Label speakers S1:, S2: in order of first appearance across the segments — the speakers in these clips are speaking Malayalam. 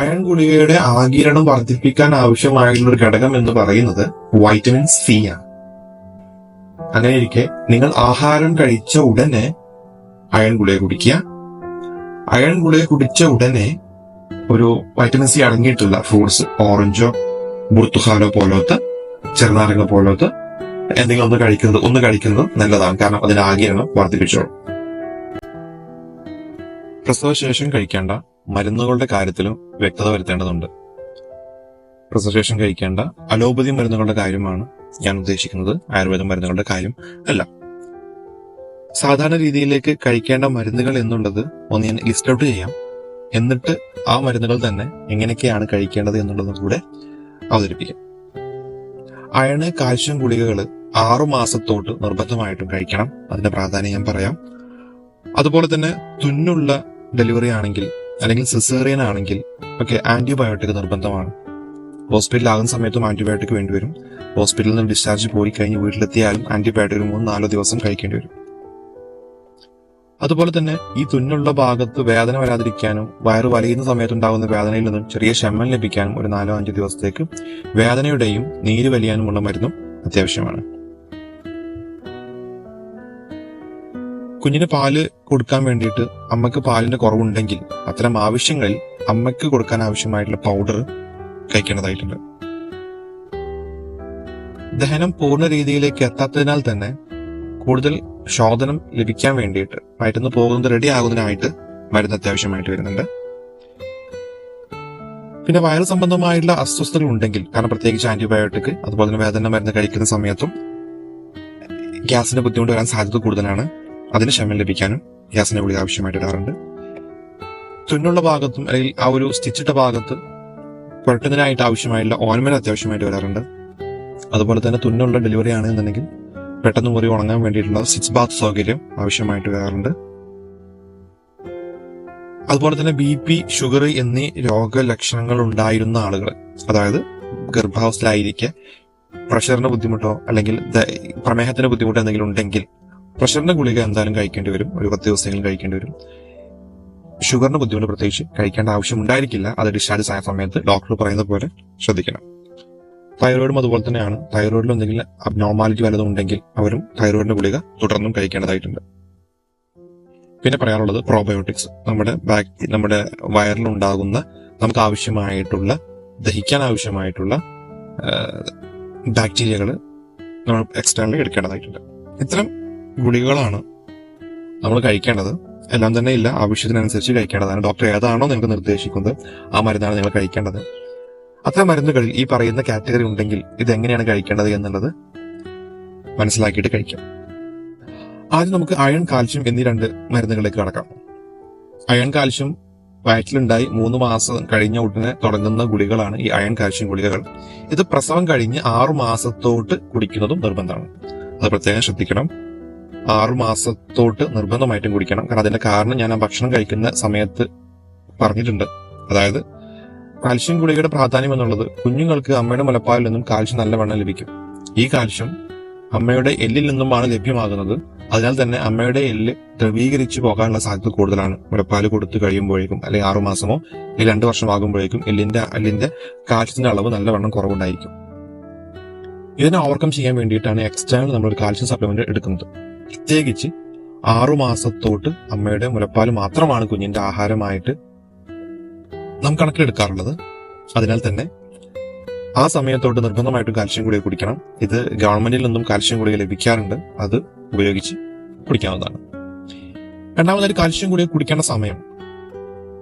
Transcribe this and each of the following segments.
S1: അയൺ ഗുളികയുടെ ആകിരണം വർദ്ധിപ്പിക്കാൻ ആവശ്യമായിട്ടുള്ള ഒരു ഘടകം എന്ന് പറയുന്നത് വൈറ്റമിൻ സി ആണ്. അങ്ങനെ ഇരിക്കെ നിങ്ങൾ ആഹാരം കഴിച്ച ഉടനെ അയൺ ഗുളിക കുടിക്കുക. അയൺ ഗുളിക കുടിച്ച ഉടനെ ഒരു വൈറ്റമിൻ സി അടങ്ങിയിട്ടുള്ള ഫ്രൂട്ട്സ് ഓറഞ്ചോ ബുർത്തുഹാലോ പോലത്തെ ചെറുനാരങ്ങ പോലത്തെ എന്തെങ്കിലും ഒന്ന് കഴിക്കുന്നത് ഒന്ന് കഴിക്കുന്നത് നല്ലതാണ്. കാരണം അതിന്റെ ആകിരണം വർദ്ധിപ്പിച്ചോളും. പ്രസവശേഷം കഴിക്കേണ്ട. മരുന്നുകളുടെ കാര്യത്തിലും വ്യക്തത വരുത്തേണ്ടതുണ്ട്. പ്രിസർവേഷൻ കഴിക്കേണ്ട അലോപതി മരുന്നുകളുടെ കാര്യമാണ് ഞാൻ ഉദ്ദേശിക്കുന്നത്. ആയുർവേദ മരുന്നുകളുടെ കാര്യം അല്ല. സാധാരണ രീതിയിലേക്ക് കഴിക്കേണ്ട മരുന്നുകൾ എന്നുള്ളത് ഒന്ന് ഞാൻ ലിസ്റ്റ് ഔട്ട് ചെയ്യാം. എന്നിട്ട് ആ മരുന്നുകൾ തന്നെ എങ്ങനെയൊക്കെയാണ് കഴിക്കേണ്ടത് എന്നുള്ളതും കൂടെ അവതരിപ്പിക്കാം. അയണ് കാൽഷ്യം ഗുളികകൾ ആറു മാസത്തോട്ട് നിർബന്ധമായിട്ടും കഴിക്കണം. അതിന്റെ പ്രാധാന്യം ഞാൻ പറയാം. അതുപോലെ തന്നെ തുന്നുള്ള ഡെലിവറി ആണെങ്കിൽ അല്ലെങ്കിൽ സിസേറിയൻ ആണെങ്കിൽ ഒക്കെ ആന്റിബയോട്ടിക് നിർബന്ധമാണ്. ഹോസ്പിറ്റലാകുന്ന സമയത്തും ആന്റിബയോട്ടിക് വേണ്ടിവരും. ഹോസ്പിറ്റലിൽ നിന്ന് ഡിസ്ചാർജ് പോയി കഴിഞ്ഞ് വീട്ടിലെത്തിയാലും ആന്റിബയോട്ടിക് മൂന്ന് നാലോ ദിവസം കഴിക്കേണ്ടി വരും. അതുപോലെ തന്നെ ഈ തുന്നുള്ള ഭാഗത്ത് വേദന വരാതിരിക്കാനും വയറ് വലയുന്ന സമയത്ത് ഉണ്ടാകുന്ന വേദനയിൽ നിന്നും ചെറിയ ശമനം ലഭിക്കാനും ഒരു നാലോ അഞ്ചോ ദിവസത്തേക്ക് വേദനയുടെയും നീര് വലിയാനുമുള്ള മരുന്നും അത്യാവശ്യമാണ്. കുഞ്ഞിന് പാൽ കൊടുക്കാൻ വേണ്ടിയിട്ട് അമ്മയ്ക്ക് പാലിന്റെ കുറവുണ്ടെങ്കിൽ അത്തരം ആവശ്യങ്ങളിൽ അമ്മയ്ക്ക് കൊടുക്കാൻ ആവശ്യമായിട്ടുള്ള പൗഡർ കഴിക്കേണ്ടതായിട്ടുണ്ട്. ദഹനം പൂർണ രീതിയിലേക്ക് എത്താത്തതിനാൽ തന്നെ കൂടുതൽ ശോധനം ലഭിക്കാൻ വേണ്ടിയിട്ട് വയറ്റുന്ന് പോകുന്നത് റെഡി ആകുന്നതിനായിട്ട് മരുന്ന് അത്യാവശ്യമായിട്ട് വരുന്നുണ്ട്. പിന്നെ വയറു സംബന്ധമായിട്ടുള്ള അസ്വസ്ഥതകൾ ഉണ്ടെങ്കിൽ കാരണം പ്രത്യേകിച്ച് ആന്റിബയോട്ടിക് അതുപോലെ തന്നെ വേദന മരുന്ന് കഴിക്കുന്ന സമയത്തും ഗ്യാസിന്റെ ബുദ്ധിമുട്ട് വരാൻ സാധ്യത കൂടുതലാണ്. അതിന് ശമനം ലഭിക്കാനും ഗ്യാസിന്റെ ഗുളിക ആവശ്യമായിട്ട് വരാറുണ്ട് തുന്നുള്ള ഭാഗത്തും അല്ലെങ്കിൽ ആ ഒരു സ്റ്റിച്ചിട്ട ഭാഗത്ത് പുരട്ടുന്നതിനായിട്ട് ആവശ്യമായിട്ടുള്ള ഓൻമെന്റ് അത്യാവശ്യമായിട്ട് വരാറുണ്ട്. അതുപോലെ തന്നെ തുന്നുള്ള ഡെലിവറി ആണെന്നുണ്ടെങ്കിൽ പെട്ടെന്ന് മുറി ഉണങ്ങാൻ വേണ്ടിയിട്ടുള്ള സിക്സ് ബാത്ത് സൗകര്യം ആവശ്യമായിട്ട് വരാറുണ്ട്. അതുപോലെ തന്നെ ബി പി ഷുഗർ എന്നീ രോഗലക്ഷണങ്ങൾ ഉണ്ടായിരുന്ന ആളുകൾ അതായത് ഗർഭാവസ്ഥയിലായിരിക്കെ പ്രഷറിന്റെ ബുദ്ധിമുട്ടോ അല്ലെങ്കിൽ പ്രമേഹത്തിന് ബുദ്ധിമുട്ടോ എന്തെങ്കിലും ഉണ്ടെങ്കിൽ പ്രഷറിന്റെ ഗുളിക എന്തായാലും കഴിക്കേണ്ടി വരും. ഒരു പത്ത് ദിവസമെങ്കിലും കഴിക്കേണ്ടി വരും. ഷുഗറിന്റെ ബുദ്ധിമുട്ട് പ്രത്യേകിച്ച് കഴിക്കേണ്ട ആവശ്യം ഉണ്ടായിരിക്കില്ല. അത് ഡിസ്ചാർജ് ആയ സമയത്ത് ഡോക്ടർ പറയുന്ന പോലെ ശ്രദ്ധിക്കണം. തൈറോയിഡും അതുപോലെ തന്നെയാണ്. തൈറോയിഡിൽ എന്തെങ്കിലും അബ്നോർമാലിറ്റി വല്ലതും ഉണ്ടെങ്കിൽ അവരും തൈറോയിഡിന്റെ ഗുളിക തുടർന്നും കഴിക്കേണ്ടതായിട്ടുണ്ട്. പിന്നെ പറയാനുള്ളത് പ്രോബയോട്ടിക്സ്. നമ്മുടെ ബാക്ടി നമ്മുടെ വയറിലുണ്ടാകുന്ന നമുക്ക് ആവശ്യമായിട്ടുള്ള ദഹിക്കാൻ ആവശ്യമായിട്ടുള്ള ബാക്ടീരിയകൾ നമ്മൾ എക്സ്റ്റേണലി എടുക്കേണ്ടതായിട്ടുണ്ട്. ഇത്തരം ഗുളികകളാണ് നമ്മൾ കഴിക്കേണ്ടത്. എല്ലാം തന്നെ ഇല്ല. ആവശ്യത്തിനനുസരിച്ച് കഴിക്കേണ്ടതാണ്. ഡോക്ടർ ഏതാണോ നിങ്ങൾക്ക് നിർദ്ദേശിക്കുന്നത് ആ മരുന്നാണ് നിങ്ങൾ കഴിക്കേണ്ടത്. അത്തരം മരുന്നുകളിൽ ഈ പറയുന്ന കാറ്റഗറി ഉണ്ടെങ്കിൽ ഇത് എങ്ങനെയാണ് കഴിക്കേണ്ടത് എന്നുള്ളത് മനസ്സിലാക്കിയിട്ട് കഴിക്കാം. ആദ്യം നമുക്ക് അയൺ കാൽഷ്യം എന്നീ രണ്ട് മരുന്നുകളിലേക്ക് കടക്കാം. അയൺ കാൽഷ്യം വയറ്റിലുണ്ടായി മൂന്ന് മാസം കഴിഞ്ഞ ഉടനെ തുടങ്ങുന്ന ഗുളികളാണ് ഈ അയൺ കാൽഷ്യം ഗുളികകൾ. ഇത് പ്രസവം കഴിഞ്ഞ് ആറു മാസത്തോട്ട് കുടിക്കുന്നതും നിർബന്ധമാണ്. അത് പ്രത്യേകം ശ്രദ്ധിക്കണം. ആറു മാസത്തോട്ട് നിർബന്ധമായിട്ടും കുടിക്കണം. കാരണം അതിന്റെ കാരണം ഞാൻ ആ ഭക്ഷണം കഴിക്കുന്ന സമയത്ത് പറഞ്ഞിട്ടുണ്ട്. അതായത് കാൽഷ്യം ഗുളികയുടെ പ്രാധാന്യം എന്നുള്ളത് കുഞ്ഞുങ്ങൾക്ക് അമ്മയുടെ മുലപ്പാലിൽ നിന്നും കാൽഷ്യം നല്ലവണ്ണം ലഭിക്കും. ഈ കാൽഷ്യം അമ്മയുടെ എല്ലിൽ നിന്നുമാണ് ലഭ്യമാകുന്നത്. അതിനാൽ തന്നെ അമ്മയുടെ എല്ല് ദ്രവീകരിച്ചു പോകാനുള്ള സാധ്യത കൂടുതലാണ്. മുലപ്പാൽ കൊടുത്തു കഴിയുമ്പോഴേക്കും അല്ലെങ്കിൽ ആറു മാസമോ അല്ലെങ്കിൽ രണ്ടു വർഷമാകുമ്പോഴേക്കും എല്ലിന്റെ എല്ലിന്റെ കാൽഷ്യത്തിന്റെ അളവ് നല്ലവണ്ണം കുറവുണ്ടായിരിക്കും. ഇതിനെ ഓവർകം ചെയ്യാൻ വേണ്ടിയിട്ടാണ് എക്സ്റ്റേണൽ നമ്മൾ കാൽഷ്യം സപ്ലിമെന്റ് എടുക്കുന്നത്. പ്രത്യേകിച്ച് ആറുമാസത്തോട്ട് അമ്മയുടെ മുലപ്പാൽ മാത്രമാണ് കുഞ്ഞിന്റെ ആഹാരമായിട്ട് നാം കണക്കിലെടുക്കാറുള്ളത്. അതിനാൽ തന്നെ ആ സമയത്തോട്ട് നിർബന്ധമായിട്ടും കാൽഷ്യം ഗുളിക കുടിക്കണം. ഇത് ഗവൺമെന്റിൽ നിന്നും കാൽഷ്യം ഗുളിക ലഭിക്കാറുണ്ട്. അത് ഉപയോഗിച്ച് കുടിക്കാവുന്നതാണ്. രണ്ടാമതായി കാൽഷ്യം ഗുളിക കുടിക്കേണ്ട സമയം.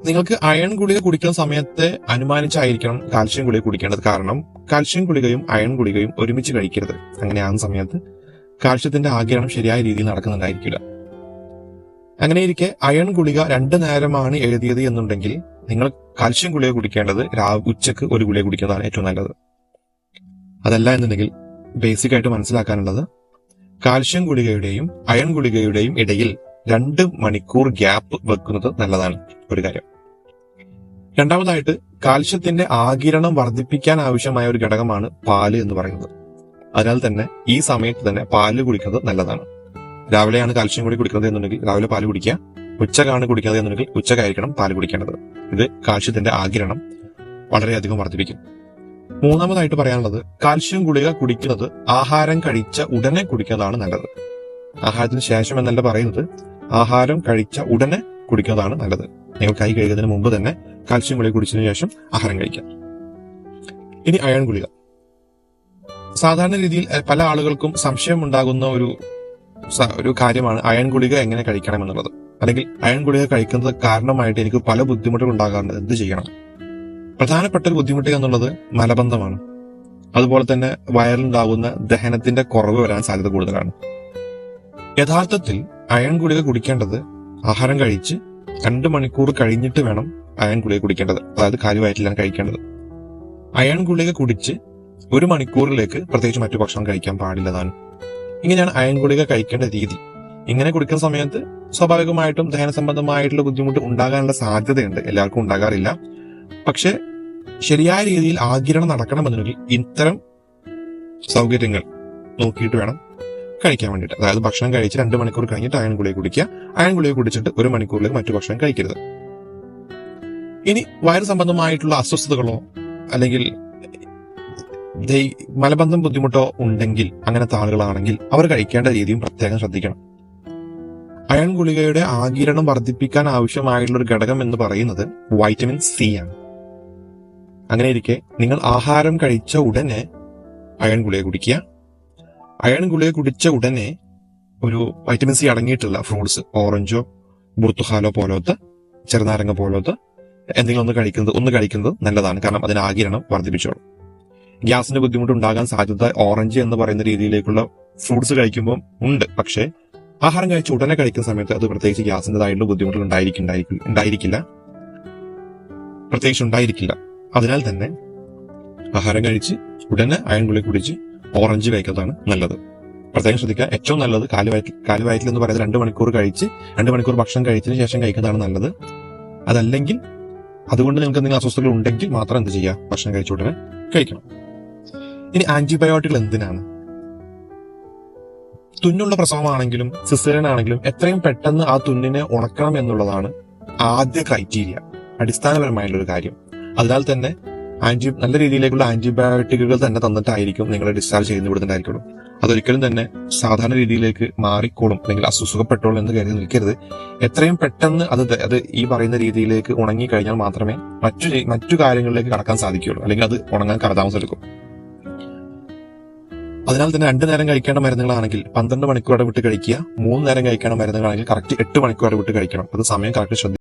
S1: നിങ്ങൾക്ക് അയൺ ഗുളിക കുടിക്കുന്ന സമയത്തെ അനുമാനിച്ചായിരിക്കണം കാൽഷ്യം ഗുളിക കുടിക്കേണ്ടത്. കാരണം കാൽഷ്യം ഗുളികയും അയൺ ഗുളികയും ഒരുമിച്ച് കഴിക്കരുത്. അങ്ങനെയാകുന്ന സമയത്ത് കാൽഷ്യത്തിന്റെ ആഗിരണം ശരിയായ രീതിയിൽ നടക്കുന്നുണ്ടായിരിക്കില്ല. അങ്ങനെയിരിക്കെ അയൺ ഗുളിക രണ്ട് നേരമാണ് എഴുതിയത് എന്നുണ്ടെങ്കിൽ നിങ്ങൾ കാൽഷ്യം ഗുളിക കുടിക്കേണ്ടത് രാ- ഉച്ചയ്ക്ക് ഒരു ഗുളിക കുടിക്കുന്നതാണ് ഏറ്റവും നല്ലത്. അതല്ല എന്നുണ്ടെങ്കിൽ ബേസിക് ആയിട്ട് മനസ്സിലാക്കാനുള്ളത് കാൽഷ്യം ഗുളികയുടെയും അയൺ ഗുളികയുടെയും ഇടയിൽ രണ്ട് മണിക്കൂർ ഗ്യാപ്പ് വെക്കുന്നത് നല്ലതാണ്. ഒരു കാര്യം. രണ്ടാമതായിട്ട് കാൽഷ്യത്തിന്റെ ആകിരണം വർദ്ധിപ്പിക്കാൻ ആവശ്യമായ ഒരു ഘടകമാണ് പാൽ എന്ന് പറയുന്നത്. അതിനാൽ തന്നെ ഈ സമയത്ത് തന്നെ പാൽ കുടിക്കുന്നത് നല്ലതാണ്. രാവിലെയാണ് കാൽഷ്യം കൂടി കുടിക്കുന്നത് എന്നുണ്ടെങ്കിൽ രാവിലെ പാൽ കുടിക്കുക. ഉച്ചക്കാണ് കുടിക്കുന്നത് എന്നുണ്ടെങ്കിൽ ഉച്ചക്കായിരിക്കണം പാൽ കുടിക്കേണ്ടത്. ഇത് കാൽഷ്യത്തിന്റെ ആകിരണം വളരെയധികം വർദ്ധിപ്പിക്കും. മൂന്നാമതായിട്ട് പറയാനുള്ളത് കാൽഷ്യം ഗുളിക കുടിക്കുന്നത് ആഹാരം കഴിച്ച ഉടനെ കുടിക്കുന്നതാണ് നല്ലത്. ആഹാരത്തിന് ശേഷം എന്നല്ല പറയുന്നത് ആഹാരം കഴിച്ച ഉടനെ കുടിക്കുന്നതാണ് നല്ലത്. നിങ്ങൾ കൈ കഴുകുന്നതിന് മുമ്പ് തന്നെ കാൽഷ്യം ഗുളിക കുടിച്ചതിന് ശേഷം ആഹാരം കഴിക്കാം ഇനി അയൺ ഗുളിക. സാധാരണ രീതിയിൽ പല ആളുകൾക്കും സംശയം ഉണ്ടാകുന്ന ഒരു ഒരു കാര്യമാണ് അയൺ ഗുളിക എങ്ങനെ കഴിക്കണം എന്നുള്ളത് അല്ലെങ്കിൽ അയൺ ഗുളിക കഴിക്കുന്നത് കാരണമായിട്ട് എനിക്ക് പല ബുദ്ധിമുട്ടുകൾ ഉണ്ടാകാറുണ്ട്. എന്ത് ചെയ്യണം? പ്രധാനപ്പെട്ട ഒരു ബുദ്ധിമുട്ട് എന്നുള്ളത് മലബന്ധമാണ്. അതുപോലെ തന്നെ വയറിലുണ്ടാകുന്ന ദഹനത്തിന്റെ കുറവ് വരാൻ സാധ്യത കൂടുതലാണ്. യഥാർത്ഥത്തിൽ അയൺ ഗുളിക കുടിക്കേണ്ടത് ആഹാരം കഴിച്ച് രണ്ട് മണിക്കൂർ കഴിഞ്ഞിട്ട് വേണം അയൺ ഗുളിക കുടിക്കേണ്ടത്. അതായത് കാര്യമായിട്ടില്ലാണ് കഴിക്കേണ്ടത്. അയൺ ഗുളിക കുടിച്ച് ഒരു മണിക്കൂറിലേക്ക് പ്രത്യേകിച്ച് മറ്റു ഭക്ഷണം കഴിക്കാൻ പാടില്ലതാണ് ഇങ്ങനെയാണ് അയൺ ഗുളിക കഴിക്കേണ്ട രീതി. ഇങ്ങനെ കുടിക്കുന്ന സമയത്ത് സ്വാഭാവികമായിട്ടും ദഹന സംബന്ധമായിട്ടുള്ള ബുദ്ധിമുട്ട് ഉണ്ടാകാനുള്ള സാധ്യതയുണ്ട്. എല്ലാവർക്കും ഉണ്ടാകാറില്ല. പക്ഷെ ശരിയായ രീതിയിൽ ആകിരണം നടക്കണമെന്നുണ്ടെങ്കിൽ ഇത്തരം സൗകര്യങ്ങൾ നോക്കിയിട്ട് വേണം കഴിക്കാൻ വേണ്ടിയിട്ട്. അതായത് ഭക്ഷണം കഴിച്ച് രണ്ട് മണിക്കൂർ കഴിഞ്ഞിട്ട് അയൺ ഗുളിക കുടിക്കുക. അയൺ ഗുളിക കുടിച്ചിട്ട് ഒരു മണിക്കൂറിലേക്ക് മറ്റു ഭക്ഷണം കഴിക്കരുത്. ഇനി വയറ് സംബന്ധമായിട്ടുള്ള അസ്വസ്ഥതകളോ അല്ലെങ്കിൽ മലബന്ധം ബുദ്ധിമുട്ടോ ഉണ്ടെങ്കിൽ അങ്ങനത്തെ ആളുകളാണെങ്കിൽ അവർ കഴിക്കേണ്ട രീതിയും പ്രത്യേകം ശ്രദ്ധിക്കണം. അയൺ ഗുളികയുടെ ആകിരണം വർദ്ധിപ്പിക്കാൻ ആവശ്യമായിട്ടുള്ള ഒരു ഘടകം എന്ന് പറയുന്നത് വൈറ്റമിൻ സി ആണ്. അങ്ങനെ ഇരിക്കെ നിങ്ങൾ ആഹാരം കഴിച്ച ഉടനെ അയൺ ഗുളിക കുടിക്കുക. അയൺ ഗുളിക കുടിച്ച ഉടനെ ഒരു വൈറ്റമിൻ സി അടങ്ങിയിട്ടുള്ള ഫ്രൂട്ട്സ് ഓറഞ്ചോ ബുർത്തുഹാലോ പോലത്തെ ചെറുനാരങ്ങ പോലത്തെ എന്തെങ്കിലും ഒന്ന് കഴിക്കുന്നത് ഒന്ന് കഴിക്കുന്നത് നല്ലതാണ്. കാരണം അതിന് ആകിരണം വർദ്ധിപ്പിച്ചോളും. ഗ്യാസിന്റെ ബുദ്ധിമുട്ട് ഉണ്ടാകാൻ സാധ്യത ഓറഞ്ച് എന്ന് പറയുന്ന രീതിയിലേക്കുള്ള ഫ്രൂട്ട്സ് കഴിക്കുമ്പോൾ ഉണ്ട്. പക്ഷേ ആഹാരം കഴിച്ച് ഉടനെ കഴിക്കുന്ന സമയത്ത് അത് പ്രത്യേകിച്ച് ഗ്യാസിന്റെതായിട്ടുള്ള ബുദ്ധിമുട്ടുകൾ ഉണ്ടായിരിക്കും ഉണ്ടായിരിക്കും- ഉണ്ടായിരിക്കില്ല. പ്രത്യേകിച്ച് ഉണ്ടായിരിക്കില്ല. അതിനാൽ തന്നെ ആഹാരം കഴിച്ച് ഉടനെ അയൺ ഗുളിക കുടിച്ച് ഓറഞ്ച് കഴിക്കുന്നതാണ് നല്ലത്. പ്രത്യേകം ശ്രദ്ധിക്കുക ഏറ്റവും നല്ലത് കാലുവയറ്റിൽ കാലുവയറ്റിൽ എന്ന് പറയുന്നത് രണ്ട് മണിക്കൂർ കഴിച്ച് രണ്ട് മണിക്കൂർ ഭക്ഷണം കഴിച്ചതിന് ശേഷം കഴിക്കുന്നതാണ് നല്ലത്. അതല്ലെങ്കിൽ അതുകൊണ്ട് നിങ്ങൾക്ക് എന്തെങ്കിലും അസ്വസ്ഥതകൾ ഉണ്ടെങ്കിൽ മാത്രം എന്ത് ചെയ്യുക? ഭക്ഷണം കഴിച്ച ഉടനെ കഴിക്കണം. ഇനി ആന്റിബയോട്ടിക്കുകൾ എന്തിനാണ്? തുന്നുള്ള പ്രസവമാണെങ്കിലും സിസേറിയൻ ആണെങ്കിലും എത്രയും പെട്ടെന്ന് ആ തുന്നിനെ ഉണക്കണം എന്നുള്ളതാണ് ആദ്യ ക്രൈറ്റീരിയ അടിസ്ഥാനപരമായിട്ടുള്ള ഒരു കാര്യം. അതിനാൽ തന്നെ ആന്റി നല്ല രീതിയിലേക്കുള്ള ആന്റിബയോട്ടിക്കുകൾ തന്നെ തന്നിട്ടായിരിക്കും നിങ്ങളെ ഡിസ്ചാർജ് ചെയ്യുന്ന വിടുന്നുണ്ടായിരിക്കുള്ളൂ അതൊരിക്കലും തന്നെ സാധാരണ രീതിയിലേക്ക് മാറിക്കോളും അല്ലെങ്കിൽ അസുഖപ്പെട്ടോളും എന്ന് കരുതി നിൽക്കരുത്. എത്രയും പെട്ടെന്ന് അത് അത് ഈ പറയുന്ന രീതിയിലേക്ക് ഉണങ്ങി കഴിഞ്ഞാൽ മാത്രമേ മറ്റു മറ്റു കാര്യങ്ങളിലേക്ക് കടക്കാൻ സാധിക്കുകയുള്ളൂ അല്ലെങ്കിൽ അത് ഉണങ്ങാൻ കാലതാമസം എടുക്കും. അതിനാൽ തന്നെ രണ്ട് നേരം കഴിക്കേണ്ട മരുന്നുകളാണെങ്കിൽ പന്ത്രണ്ട് മണിക്കൂർ വിട്ട് കഴിക്കുക മൂന്ന് നേരം കഴിക്കേണ്ട മരുന്നുകളാണെങ്കിൽ കറക്റ്റ് എട്ട് മണിക്കൂർ വിട്ട് കഴിക്കണം. അത് സമയം കറക്റ്റ് ശ്രദ്ധിക്കുക